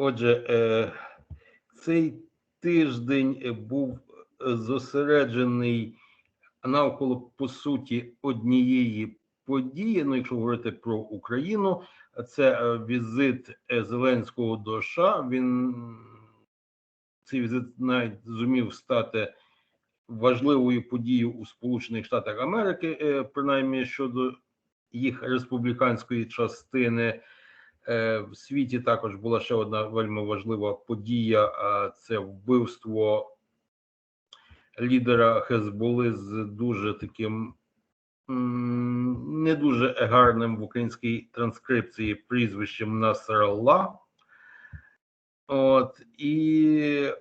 Отже, е, цей тиждень е, був е, зосереджений навколо по суті однієї події. Ну, якщо говорити про Україну, це візит Зеленського до США. Він цей візит навіть зумів стати важливою подією у Сполучених Штатах Америки, принаймні щодо їх республіканської частини. Е, В світі також була ще одна вельми важлива подія: це вбивство лідера Хезболи з дуже таким не дуже гарним в українській транскрипції прізвищем Насралла. От і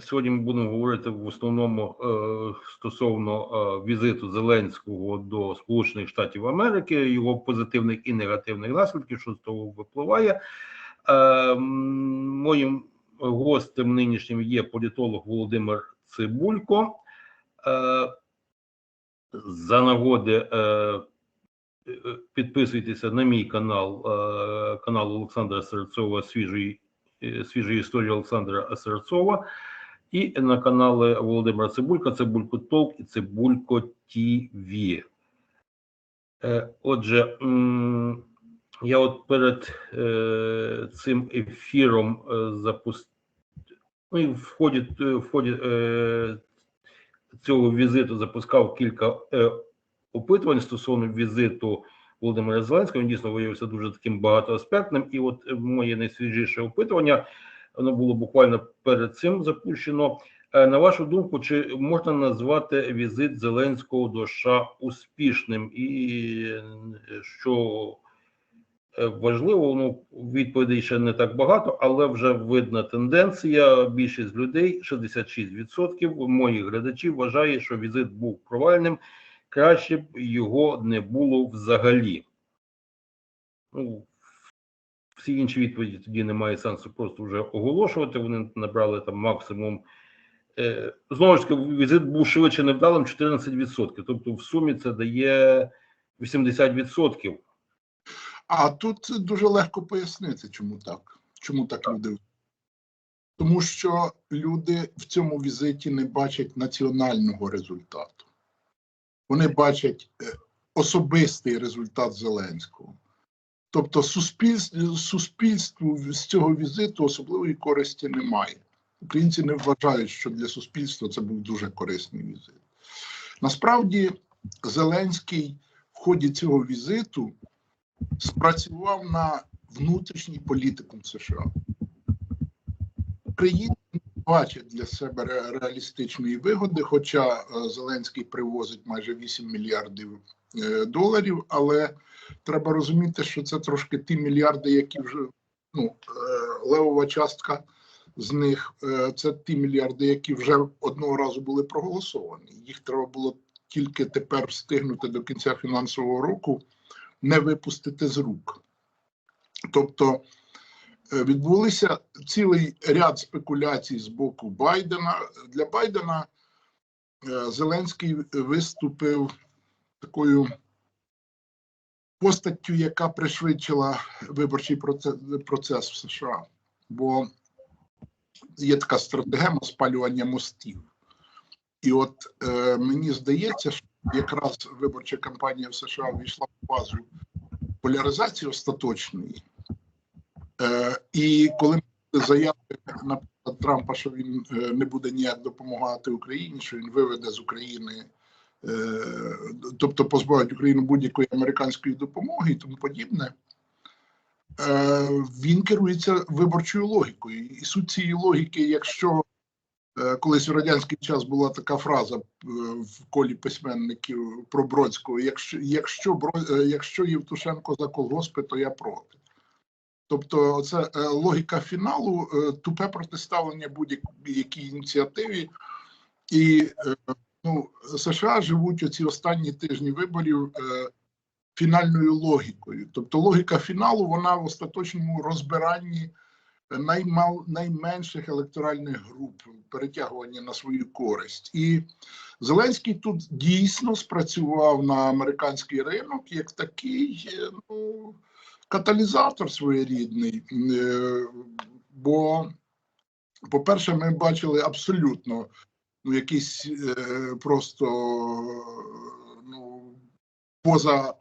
сьогодні ми будемо говорити в основному е, стосовно е, візиту Зеленського до Сполучених Штатів Америки, його позитивних і негативних наслідків, що з того випливає. Е, моїм гостем нинішнім є політолог Володимир Цибулько. За нагоди підписуйтеся на мій канал, канал Олександра Серцова, свіжої, свіжої історії Олександра Серцова, і на канали Володимира Цибулька, Цибулько Толк і Цибулько ТВ. Е, Отже, я от перед е, цим ефіром е, запустив. Ну і в ході, в ході цього візиту запускав кілька опитувань стосовно візиту Володимира Зеленського. Він дійсно виявився дуже таким багатоаспектним. І от моє найсвіжіше опитування воно було буквально перед цим запущено. Е, На вашу думку, чи можна назвати візит Зеленського до США успішним? І е, що е, важливо, ну відповідей ще не так багато, але вже видна тенденція. Більшість людей, 66% моїх глядачів, вважає, що візит був провальним. Краще б його не було взагалі. Ну, всі інші відповіді тоді немає сенсу просто вже оголошувати. Вони набрали там максимум. Е, знову ж таки, візит був швидше невдалим 14%. Тобто, в сумі це дає 80%. А тут дуже легко пояснити, чому так. Чому так люди. Тому що люди в цьому візиті не бачать національного результату. Вони бачать е, особистий результат Зеленського. Тобто, суспільству, суспільству з цього візиту особливої користі немає. Українці не вважають, що для суспільства це був дуже корисний візит. Насправді, Зеленський в ході цього візиту спрацював на внутрішній політикум США. Українці не бачать для себе реалістичної вигоди, хоча е, Зеленський привозить майже 8 мільярдів е, доларів, але треба розуміти, що це трошки ті мільярди, які вже ну, е, левова частка з них е, це ті мільярди, які вже одного разу були проголосовані. Їх треба було тільки тепер встигнути до кінця фінансового року не випустити з рук. Тобто е, відбулися цілий ряд спекуляцій з боку Байдена. Для Байдена Зеленський виступив такою постаттю, яка пришвидшила виборчий процес, в США. Бо є така стратегема спалювання мостів. І от е, мені здається, що якраз виборча кампанія в США війшла в фазу поляризації остаточної. Е, і коли заяви наприклад, Трампа, що він е, не буде ніяк допомагати Україні, що він виведе з України, тобто позбавить Україну будь-якої американської допомоги і тому подібне, е, він керується виборчою логікою. І суть цієї логіки, якщо Е, Колись в радянський час була така фраза е, в колі письменників про Бродського: якщо якщо, е, якщо Євтушенко за колгоспи, то я проти. Тобто, це е, логіка фіналу, е, тупе протиставлення будь-якій ініціативі, і е, ну, США живуть оці останні тижні виборів е, фінальною логікою. Тобто, логіка фіналу вона в остаточному розбиранні наймал, найменших електоральних груп перетягування на свою користь. І Зеленський тут дійсно спрацював на американський ринок як такий, е, ну каталізатор своєрідний. Е, Бо, по-перше, ми бачили абсолютно ну, якийсь е, просто ну, поза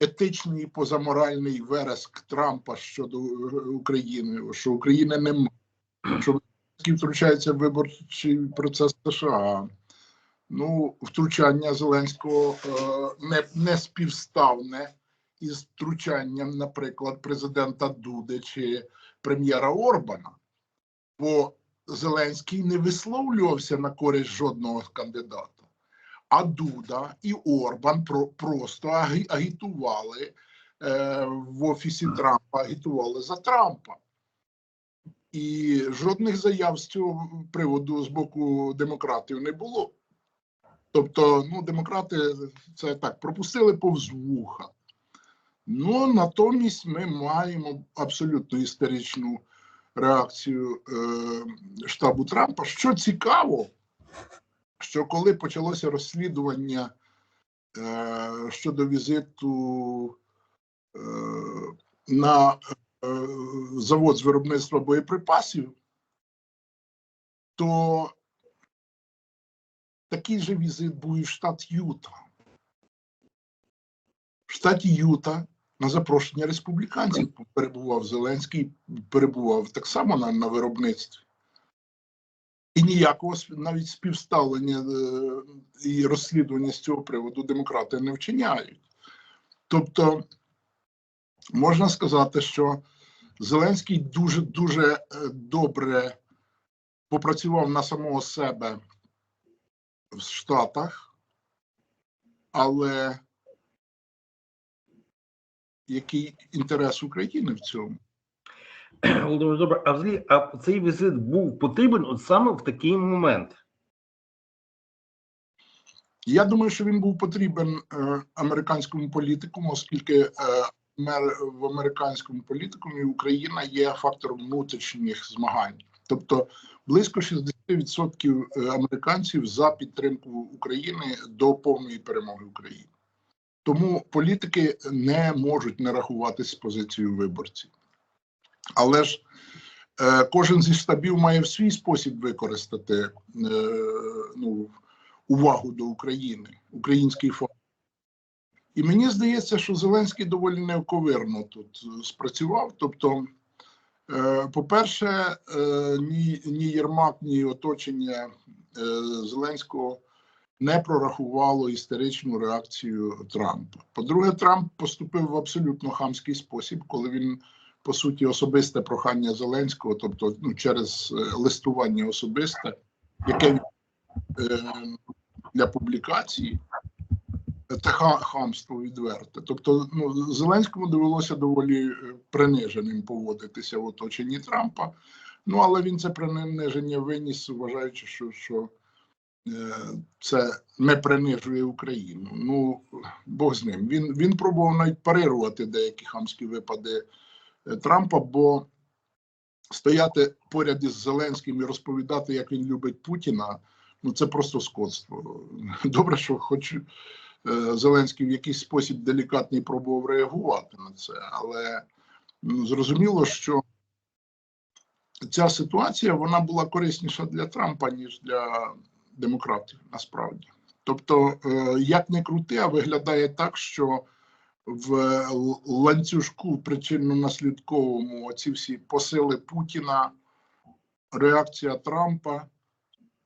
етичний, позаморальний вереск Трампа щодо е, України, що України немає, що втручається в виборчий процес США. Ну, втручання Зеленського е, не, не співставне із втручанням, наприклад, президента Дуди чи прем'єра Орбана. Бо Зеленський не висловлювався на користь жодного кандидата. А Дуда і Орбан про, просто агі- агітували е, в офісі Трампа, агітували за Трампа. І жодних заяв з цього приводу з боку демократів не було. Тобто, ну, демократи це так пропустили повз вуха. Ну, натомість ми маємо абсолютно історичну реакцію е, штабу Трампа. Що цікаво, що коли почалося розслідування е, щодо візиту е, на е, завод з виробництва боєприпасів, то такий же візит був і в штат Юта. В штаті Юта на запрошення республіканців перебував Зеленський, перебував так само на, на виробництві. І ніякого навіть співставлення е, і розслідування з цього приводу демократи не вчиняють. Тобто, можна сказати, що Зеленський дуже дуже е, добре попрацював на самого себе в Штатах, але який інтерес України в цьому? Володимир, добре, а взагалі, а цей візит був потрібен от саме в такий момент. Я думаю, що він був потрібен е, американському політикуму, оскільки е, в американському політикумі Україна є фактором внутрішніх змагань. Тобто близько 60% е, американців за підтримку України до повної перемоги України. Тому політики не можуть не рахуватись з позицією виборців. Але ж е, кожен зі штабів має в свій спосіб використати е, ну, увагу до України, український факт. І мені здається, що Зеленський доволі невковирно тут е, спрацював. Тобто, е, по-перше, е, ні, ні Єрмак, ні оточення е, Зеленського не прорахувало істеричну реакцію Трампа. По-друге, Трамп поступив в абсолютно хамський спосіб, коли він, по суті, особисте прохання Зеленського, тобто ну, через е, листування особисте, яке е, для публікації. Це хамство відверте. Тобто, ну, Зеленському довелося доволі е, приниженим поводитися в оточенні Трампа. Ну, але він це приниження виніс, вважаючи, що, що це не принижує Україну. Ну, Бог з ним. Він, він пробував навіть парирувати деякі хамські випади е, Трампа, бо стояти поряд із Зеленським і розповідати, як він любить Путіна, ну це просто скотство. Добре, що хоч е, Зеленський в якийсь спосіб делікатний пробував реагувати на це, але ну, зрозуміло, що ця ситуація вона була корисніша для Трампа, ніж для демократів, насправді. Тобто, е, як не крути, а виглядає так, що в ланцюжку причинно-наслідковому ці всі посили Путіна, реакція Трампа,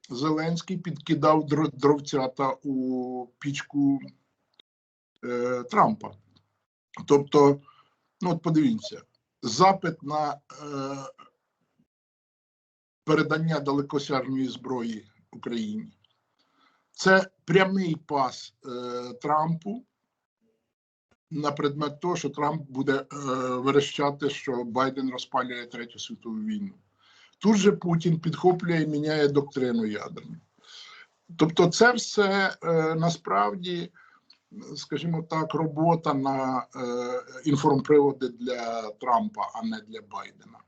Зеленський підкидав дро- дровцята у пічку е, Трампа. Тобто, ну от подивіться, запит на е, передання далекосяжної зброї Україні. Це прямий пас е, Трампу на предмет того, що Трамп буде е, верещати, що Байден розпалює третю світову війну. Тут же Путін підхоплює і міняє доктрину ядерну. Тобто, це все е, насправді, скажімо так, робота на е, інформприводи для Трампа, а не для Байдена.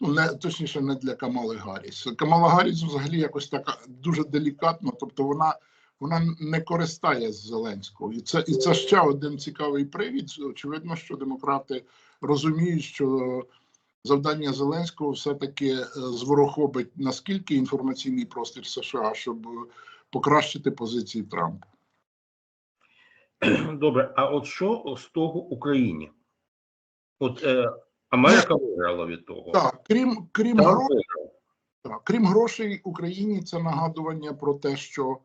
Не точніше, не для Камали Гарріс. Камала Гарріс взагалі якось така дуже делікатно, тобто вона вона не користає з Зеленського. І це, і це ще один цікавий привід. Очевидно, що демократи розуміють, що завдання Зеленського все-таки е, зворохобить наскільки інформаційний простір США, щоб покращити позиції Трампа. Добре, а от що з того Україні? От е, Америка виграла від того. Так, крім крім Трамп грошей. Так, крім грошей Україні, це нагадування про те, що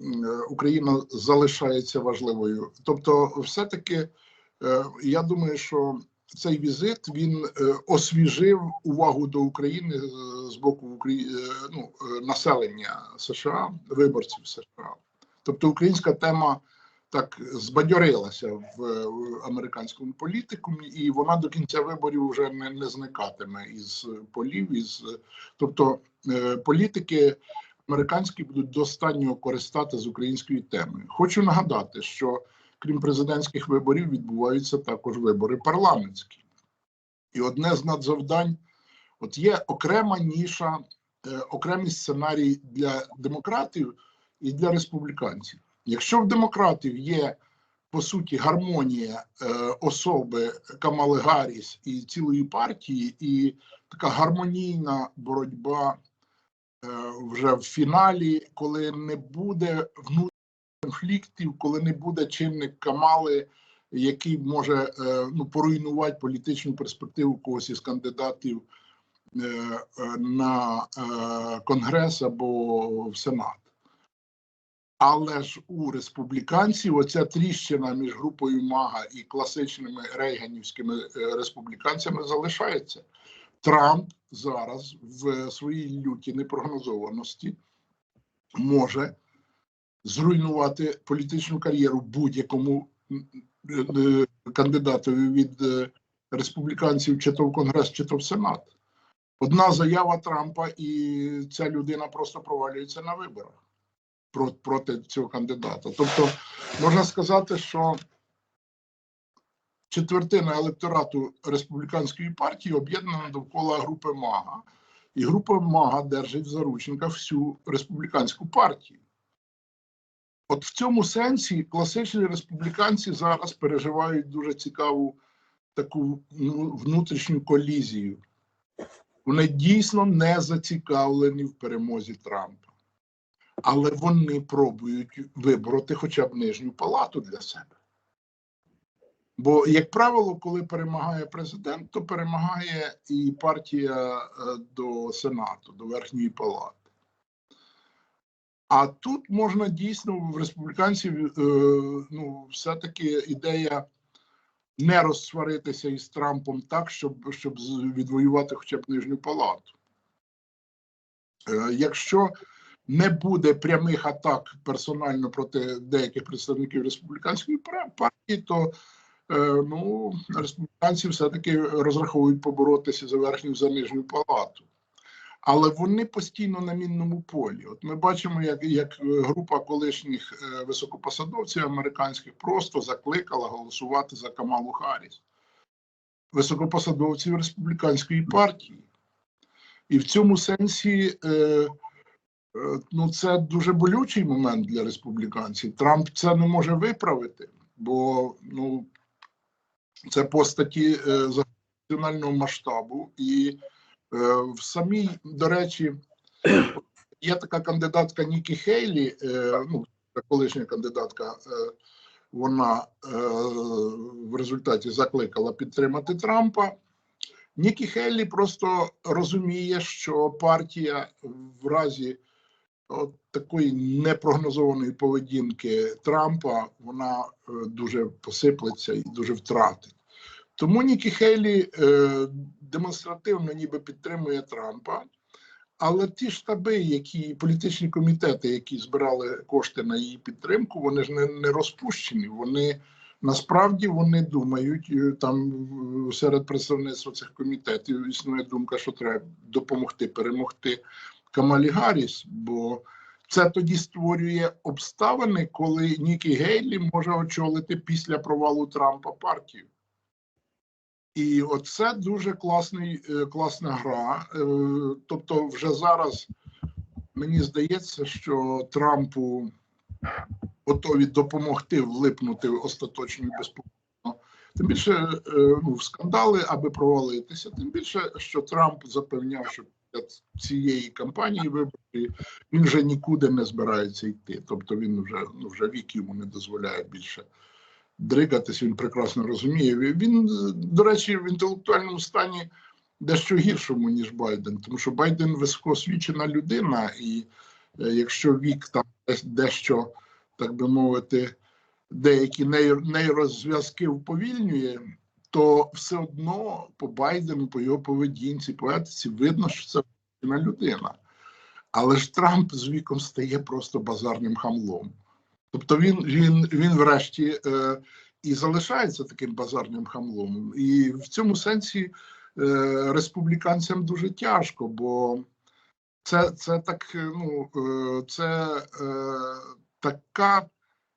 е, Україна залишається важливою. Тобто, все-таки е, я думаю, що цей візит він е, освіжив увагу до України з боку Украї... ну, населення США, виборців США. Тобто, українська тема так збадьорилася в, е, американському політикумі, і вона до кінця виборів вже не, не зникатиме із полів, із Тобто е, політики американські будуть до користати з української теми. Хочу нагадати, що крім президентських виборів відбуваються також вибори парламентські. І одне з надзавдань от є окрема ніша, е, окремий сценарій для демократів і для республіканців. Якщо в демократів є по суті гармонія е, особи Камали Гарріс і цілої партії, і така гармонійна боротьба е, вже в фіналі, коли не буде внутрішніх конфліктів, коли не буде чинник Камали, який може е, ну, поруйнувати політичну перспективу когось із кандидатів е, е, на е, Конгрес або в Сенат. Але ж у республіканців оця тріщина між групою Мага і класичними рейганівськими е, республіканцями залишається. Трамп зараз в своїй люті непрогнозованості може зруйнувати політичну кар'єру будь-якому е, кандидатові від е, республіканців, чи то в Конгрес, чи то в Сенат. Одна заява Трампа, і ця людина просто провалюється на виборах проти цього кандидата. Тобто, можна сказати, що четвертина електорату республіканської партії об'єднана довкола групи Мага. І група Мага держить в заручниках всю республіканську партію. От в цьому сенсі класичні республіканці зараз переживають дуже цікаву таку ну, внутрішню колізію. Вони дійсно не зацікавлені в перемозі Трампа, але вони пробують вибороти хоча б нижню палату для себе. Бо, як правило, коли перемагає президент, то перемагає і партія е, до Сенату, до Верхньої палати. А тут можна дійсно в республіканців е, ну, все-таки ідея не розсваритися із Трампом так, щоб, щоб відвоювати хоча б нижню палату. Е, якщо не буде прямих атак персонально проти деяких представників республіканської партії, то е, ну, республіканці все-таки розраховують поборотися за верхню за нижню палату. Але вони постійно на мінному полі. От ми бачимо, як, як група колишніх е, високопосадовців американських просто закликала голосувати за Камалу Харріс, високопосадовців республіканської партії. І в цьому сенсі е, ну, це дуже болючий момент для республіканців. Трамп це не може виправити, бо ну, це постаті е, загального масштабу. І е, в самій, до речі, є така кандидатка Нікі Хейлі, е, ну, колишня кандидатка. Е, вона е, в результаті закликала підтримати Трампа. Нікі Хейлі просто розуміє, що партія в разі от такої непрогнозованої поведінки Трампа вона е, дуже посиплеться і дуже втратить. Тому Нікі Хейлі е, демонстративно ніби підтримує Трампа, але ті штаби, які політичні комітети, які збирали кошти на її підтримку, вони ж не, не розпущені. Вони насправді вони думають е, там серед представництва цих комітетів існує думка, що треба допомогти перемогти Камалі Гарріс, бо це тоді створює обставини, коли Нікі Гейлі може очолити після провалу Трампа партію. І оце дуже класний, е, класна гра. Е, Тобто, вже зараз мені здається, що Трампу готові допомогти влипнути в остаточну безпеку. Тим більше е, ну, в скандали, аби провалитися, тим більше, що Трамп запевняв, що після цієї кампанії виборчої він вже нікуди не збирається йти. Тобто він вже ну вже вік йому не дозволяє більше дригатись. Він прекрасно розуміє. Він, до речі, в інтелектуальному стані дещо гіршому ніж Байден, тому що Байден високоосвічена людина, і е, якщо вік там дещо, так би мовити, деякі нейр- нейрозв'язки вповільнює, то все одно по Байдену, по його поведінці, по етиці видно, що це людина. Але ж Трамп з віком стає просто базарним хамлом. Тобто він, він, він врешті е, і залишається таким базарним хамлом. І в цьому сенсі е, республіканцям дуже тяжко, бо це, це так, е, ну, е, це е, така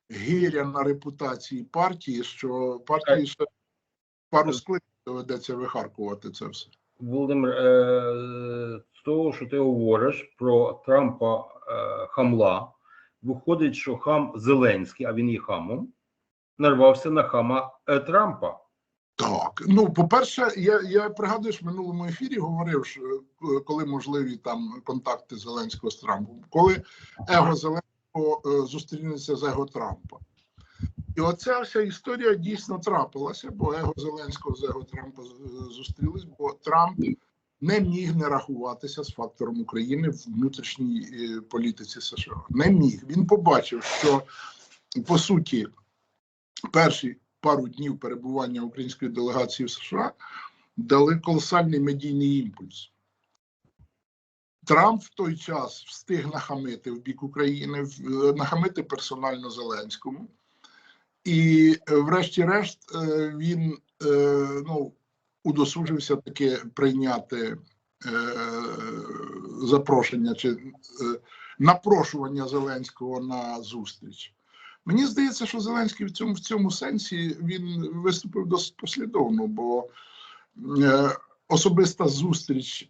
гиря на репутації партії, що партії ще пару скликів доведеться вихаркувати це все. Володимир, е, з того, що ти говориш про Трампа е, хамла, виходить, що хам Зеленський, а він є хамом, нарвався на хама е, Трампа. Так, ну по-перше, я, я пригадую, що в минулому ефірі говорив, що е, коли можливі там контакти Зеленського з Трампом, коли его Зеленського е, зустрінеться з его Трампа. І оця вся історія дійсно трапилася, бо его Зеленського з его Трампа зустрілись, бо Трамп не міг не рахуватися з фактором України в внутрішній е, політиці США. Не міг. Він побачив, що по суті перші пару днів перебування української делегації в США дали колосальний медійний імпульс. Трамп в той час встиг нахамити в бік України, е, нахамити персонально Зеленському. І, е, врешті-решт, е, він е, ну, удосужився таки прийняти запрошення чи напрошування Зеленського на зустріч. Мені здається, що Зеленський в цьому в цьому сенсі він виступив досить послідовно, бо особиста зустріч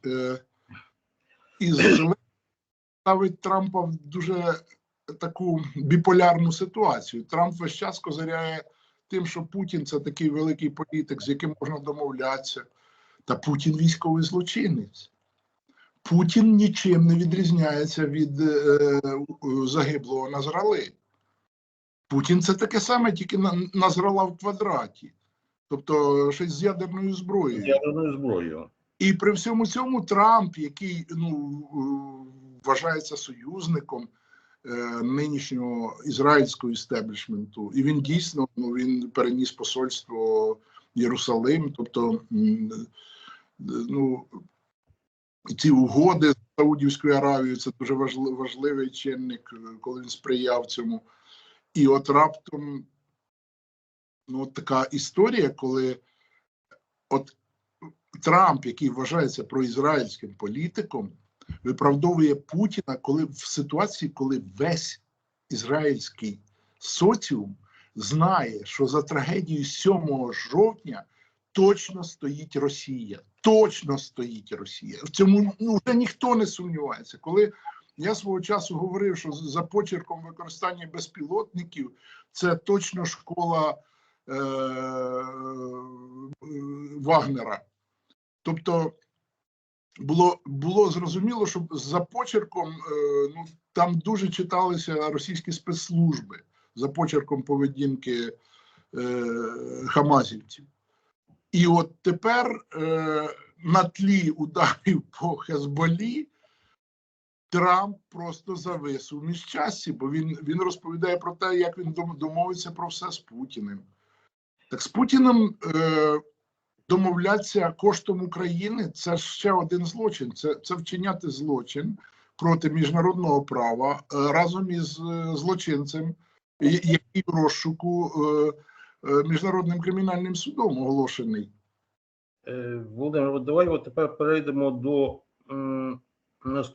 із Зеленським ставить Трампа в дуже таку біполярну ситуацію. Трамп весь час козиряє тим, що Путін це такий великий політик, з яким можна домовлятися. Та Путін військовий злочинець. Путін нічим не відрізняється від е, загиблого Назрали. Путін це таке саме, тільки назрала в квадраті, тобто щось з ядерною з зброєю. ядерною зброєю. І при всьому цьому Трамп, який ну, вважається союзником нинішнього ізраїльського істеблішменту, і він дійсно ну, він переніс посольство Єрусалим, тобто е, ну, ці угоди з Саудівською Аравією це дуже важли- важливий чинник, е, коли він сприяв цьому. І от раптом ну, от така історія, коли от Трамп, який вважається проізраїльським політиком, виправдовує Путіна, коли в ситуації, коли весь ізраїльський соціум знає, що за трагедією 7 жовтня точно стоїть Росія. Точно стоїть Росія. В цьому ну, вже ніхто не сумнівається. Коли я свого часу говорив, що за почерком використання безпілотників це точно школа е- е, Вагнера. Тобто було, було зрозуміло, що за почерком е, ну, там дуже читалися російські спецслужби за почерком поведінки е, хамазівців. І от тепер е, на тлі ударів по Хезболі Трамп просто завис у міжчасі, бо він, він розповідає про те, як він домовиться про все з Путіним. Так з Путіним е, домовлятися коштом України це ще один злочин. Це, це вчиняти злочин проти міжнародного права е, разом із е, злочинцем, який в розшуку е, е, міжнародним кримінальним судом оголошений. Е, Володимир, давай тепер перейдемо до наступного.